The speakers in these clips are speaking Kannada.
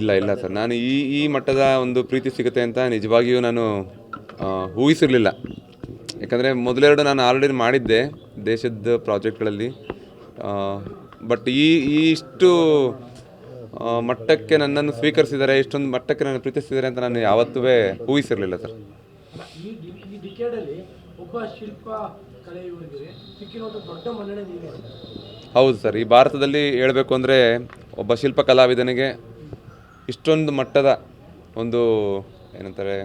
ಇಲ್ಲ ಇಲ್ಲ. ಸರ್. ನಾನು ಈ ಈ ಮಟ್ಟದ ಒಂದು ಪ್ರೀತಿ ಸಿಗುತ್ತೆ ಅಂತ ನಿಜವಾಗಿಯೂ ನಾನು ಊಹಿಸಿರಲಿಲ್ಲ. ಯಾಕಂದರೆ ಮೊದಲೆರಡು ನಾನು ಆಲ್ರೆಡಿ ಮಾಡಿದ್ದೆ ದೇಶದ ಪ್ರಾಜೆಕ್ಟ್ಗಳಲ್ಲಿ. ಬಟ್ ಈ ಈ ಇಷ್ಟು ಮಟ್ಟಕ್ಕೆ ನನ್ನನ್ನು ಸ್ವೀಕರಿಸಿದ್ದಾರೆ ಇಷ್ಟೊಂದು ಮಟ್ಟಕ್ಕೆ ನನ್ನ ಪ್ರೀತಿಸಿದ್ದಾರೆ ಅಂತ ನಾನು ಯಾವತ್ತೂ ಊಹಿಸಿರಲಿಲ್ಲ ಸರ್. ಒಬ್ಬ ಶಿಲ್ಪ ಕಲೆಯವರಿಗೆ ದೊಡ್ಡ ಮನ್ನಣೆ ನೀವೇ. ಅಂತ. ಹೌದು ಸರ್. ಈ ಭಾರತದಲ್ಲಿ ಹೇಳಬೇಕು ಅಂದರೆ ಒಬ್ಬ ಶಿಲ್ಪ ಕಲಾವಿದನಿಗೆ ಇಷ್ಟೊಂದು ಮಟ್ಟದ ಒಂದು ಏನಂತಾರೆ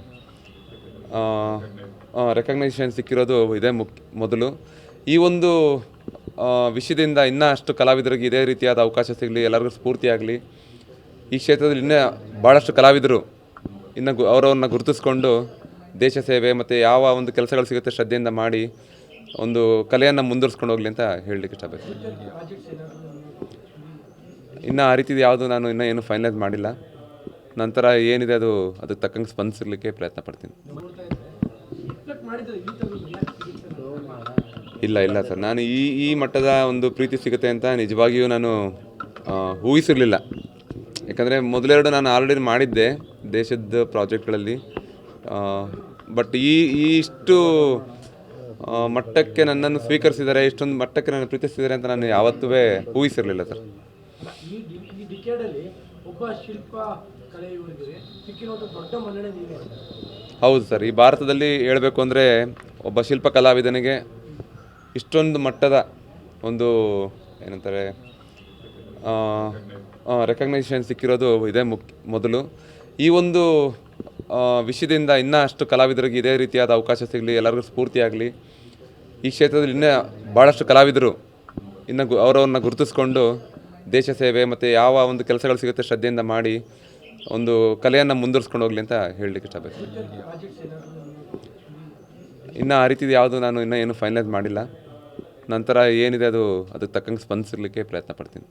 ರೆಕಗ್ನೈಸೇಷನ್ ಸಿಕ್ಕಿರೋದು ಇದೇ ಮುಕ್, ಮೊದಲು. ಈ ಒಂದು ವಿಷಯದಿಂದ ಇನ್ನೂ ಅಷ್ಟು ಕಲಾವಿದರಿಗೆ ಇದೇ ರೀತಿಯಾದ ಅವಕಾಶ ಸಿಗಲಿ, ಎಲ್ಲರಿಗೂ ಸ್ಫೂರ್ತಿಯಾಗಲಿ ಈ ಕ್ಷೇತ್ರದಲ್ಲಿ ಇನ್ನೂ ಭಾಳಷ್ಟು ಕಲಾವಿದರು ಇನ್ನು ಗು, ಅವರವ್ರನ್ನ ಗುರುತಿಸ್ಕೊಂಡು ದೇಶ ಸೇವೆ ಮತ್ತು ಯಾವ ಒಂದು ಕೆಲಸಗಳು ಸಿಗುತ್ತೆ ಶ್ರದ್ಧೆಯಿಂದ ಮಾಡಿ ಒಂದು ಕಲೆಯನ್ನು ಮುಂದುವರ್ಸ್ಕೊಂಡು ಹೋಗಲಿ ಅಂತ ಹೇಳಲಿಕ್ಕೆ ಇಷ್ಟಪಡ್ತೀನಿ. ಇನ್ನು ಆ ರೀತಿದು ಯಾವುದು ನಾನು ಇನ್ನೂ ಏನು ಫೈನಲೈಸ್ ಮಾಡಿಲ್ಲ. ನಂತರ ಏನಿದೆ ಅದು, ಅದಕ್ಕೆ ತಕ್ಕಂಗೆ ಸ್ಪಂದಿಸಲಿಕ್ಕೆ ಪ್ರಯತ್ನ ಪಡ್ತೀನಿ. ಇಲ್ಲ ಇಲ್ಲ ಸರ್. ನಾನು ಈ ಈ ಮಟ್ಟದ ಒಂದು ಪ್ರೀತಿ ಸಿಗುತ್ತೆ ಅಂತ ನಿಜವಾಗಿಯೂ ನಾನು ಊಹಿಸಿರಲಿಲ್ಲ. ಯಾಕಂದರೆ ಮೊದಲೆರಡು ನಾನು ಆಲ್ರೆಡಿ ಮಾಡಿದ್ದೆ ದೇಶದ ಪ್ರಾಜೆಕ್ಟ್ಗಳಲ್ಲಿ ಬಟ್ ಈ ಇಷ್ಟು ಮಟ್ಟಕ್ಕೆ ನನ್ನನ್ನು ಸ್ವೀಕರಿಸಿದ್ದಾರೆ ಇಷ್ಟೊಂದು ಮಟ್ಟಕ್ಕೆ ನನ್ನ ಪ್ರೀತಿಸಿದ್ದಾರೆ ಅಂತ ನಾನು ಯಾವತ್ತೂ ಊಹಿಸಿರಲಿಲ್ಲ ಸರ್. ಹೌದು ಸರ್ ಈ ಭಾರತದಲ್ಲಿ ಹೇಳಬೇಕು ಅಂದರೆ ಒಬ್ಬ ಶಿಲ್ಪ ಕಲಾವಿದನಿಗೆ ಇಷ್ಟೊಂದು ಮಟ್ಟದ ಒಂದು ಏನಂತಾರೆ ರೆಕಗ್ನೈಸೇಷನ್ ಸಿಕ್ಕಿರೋದು ಇದೇ ಮುಕ್ ಮೊದಲು. ಈ ಒಂದು ವಿಷಯದಿಂದ ಇನ್ನೂ ಅಷ್ಟು ಕಲಾವಿದರಿಗೆ ಇದೇ ರೀತಿಯಾದ ಅವಕಾಶ ಸಿಗಲಿ, ಎಲ್ಲರಿಗೂ ಸ್ಫೂರ್ತಿಯಾಗಲಿ ಈ ಕ್ಷೇತ್ರದಲ್ಲಿ ಇನ್ನೂ ಭಾಳಷ್ಟು ಕಲಾವಿದರು ಇನ್ನು ಗು ಅವರವ್ರನ್ನ ಗುರುತಿಸ್ಕೊಂಡು ದೇಶ ಸೇವೆ ಮತ್ತು ಯಾವ ಒಂದು ಕೆಲಸಗಳು ಸಿಗುತ್ತೆ ಶ್ರದ್ಧೆಯಿಂದ ಮಾಡಿ ಒಂದು ಕಲೆಯನ್ನು ಮುಂದುವರಿಸ್ಕೊಂಡು ಹೋಗಲಿ ಅಂತ ಹೇಳಲಿಕ್ಕೆ ಇಷ್ಟಪಡ್ತೀನಿ. ಇನ್ನು ಆ ರೀತಿದು ಯಾವುದು ನಾನು ಇನ್ನೂ ಏನು ಫೈನಲೈಸ್ ಮಾಡಿಲ್ಲ. ನಂತರ ಏನಿದೆ ಅದು ಅದಕ್ಕೆ ತಕ್ಕಂಗೆ ಸ್ಪಂದಿಸಲಿಕ್ಕೆ ಪ್ರಯತ್ನ ಪಡ್ತೀನಿ.